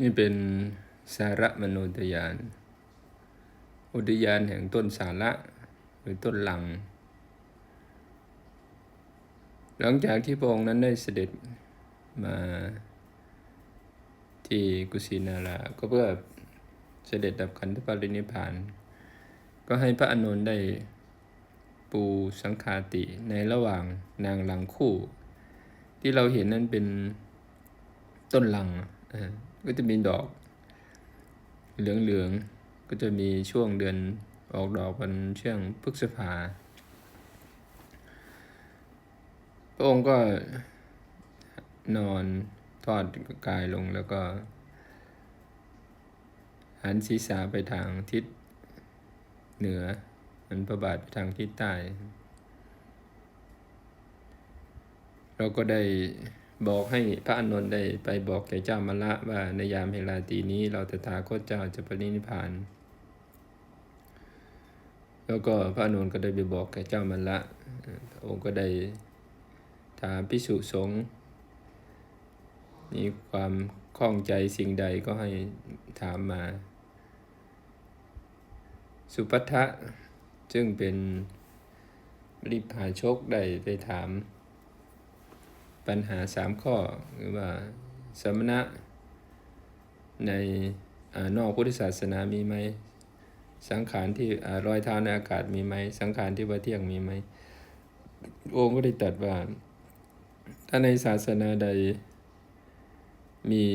นี่เป็นสาระมโนทยาน อุทยานแห่งต้นสาระหรือต้นหลัง หลังจากที่พระองค์นั้นได้เสด็จมาที่กุสินารา ก็เพื่อเสด็จดับขันธปรินิพาน ก็ให้พระอานนได้ปูสังคาติในระหว่างนางหลังคู่ ที่เราเห็นนั้นเป็นต้นหลังอ่า ก็จะมีดอก เหลืองๆ ก็จะมีช่วงเดือนออกดอกวันช่วงพฤษภา พระองค์ก็นอนทอดกายลงแล้วก็ หันศีรษะไปทางทิศเหนือหันพระบาทไปทางทิศใต้ เราก็ได้ บอกให้พระอานนท์ได้ไปบอกแก่เจ้ามละว่าในยามแห่งราตีนี้ เราตถาคตเจ้าจะปรินิพพานแล้วก็พระอานนท์ก็ได้ไปบอกแก่เจ้ามละเอ่อพระองค์ก็ได้ถามพิสุสงฆ์มีความข้องใจสิ่งใดก็ให้ถามมา สุปัทะซึ่งเป็นริพาชกได้ไปถาม ปัญหาสามข้อหรือว่าสมณะในอนอกพุทธศาสนามีไหม สังขารที่อรอยเท้าในอากาศมีไหม สังขารที่ว่าเที่ยงมีไหม องค์ก็ได้ตรัสว่า ถ้าในศาสนาใดมี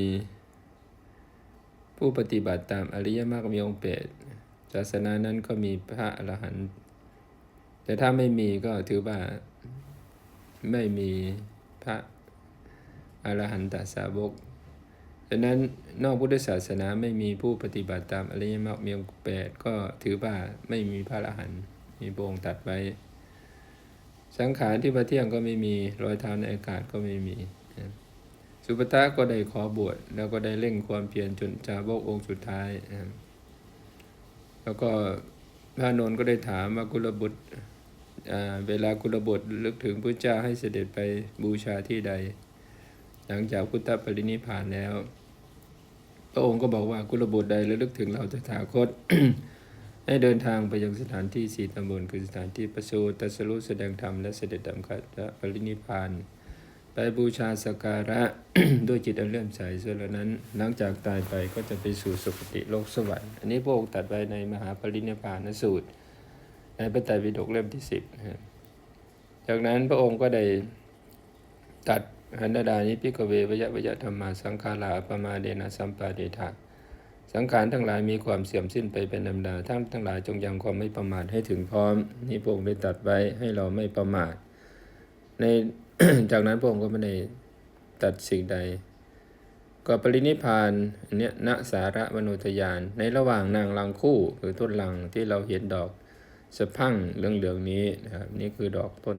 ผู้ปฏิบัติตามอริยมรรคมีองค์แปดศาสนานั้นก็มีพระอรหันต์แต่ถ้าไม่มีก็ถือว่าไม่มี พระอรหันตสาวกดังนั้นนอกพุทธศาสนาไม่มีผู้ปฏิบัติตามอริยมรรคมีองค์แปดก็ถือว่าไม่มีพระอรหันต์มีพระองค์ตัดไว้ สังขารที่ประเที่ยงก็ไม่มีรอยเท้าในอากาศก็ไม่มี สุปตะก็ได้ขอบวชแล้วก็ได้เร่งความเพียรจนจาบกองค์สุดท้ายแล้วก็พระนนท์ก็ได้ถามว่ากุลบุตร เวลากุลบุตรลึกถึงพระเจ้าให้เสด็จไปบูชาที่ใด หลังจากพุทธปรินิพานแล้ว พระองค์ก็บอกว่ากุลบุตรใดระลึกถึงเราตถาคต ให้เดินทางไปยังสถานที่สี่ตำบลคือสถานที่ประสูติตรัสรู้แสดงธรรมและเสด็จดับขัดปรินิพานไปบูชาสักการะด้วยจิตอันเลื่อมใสส่วนเหล่านั้นหลังจากตายไปก็จะไปสู่สุคติโลกสวรรค์ อันนี้พระองค์ตัดไว้ในมหาปรินิพานสูตร ในพระไตรปิฎกเล่มที่สิบนะจากนั้นพระองค์ก็ได้ตัดหันดานิพิกเววยะวยะธรรมาสังขาราปมาเดนะสัมปาเดทะสังขารทั้งหลายมีความเสื่อมสิ้นไปเป็นธรรมดาทั้งทั้งหลายจงยังความไม่ประมาทให้ถึงพร้อมนี่พระองค์ได้ตัดไว้ให้เราไม่ประมาท ในจากนั้นพระองค์ก็ไม่ได้ตัดสิ่งใด ก็ปรินิพานนเนี้ยณสาระมโนทยาน ในระหว่างนางลังคู่หรือต้นลังที่เราเห็นดอก สะพรั่งเหลืองๆนี้นะครับนี่คือดอกต้น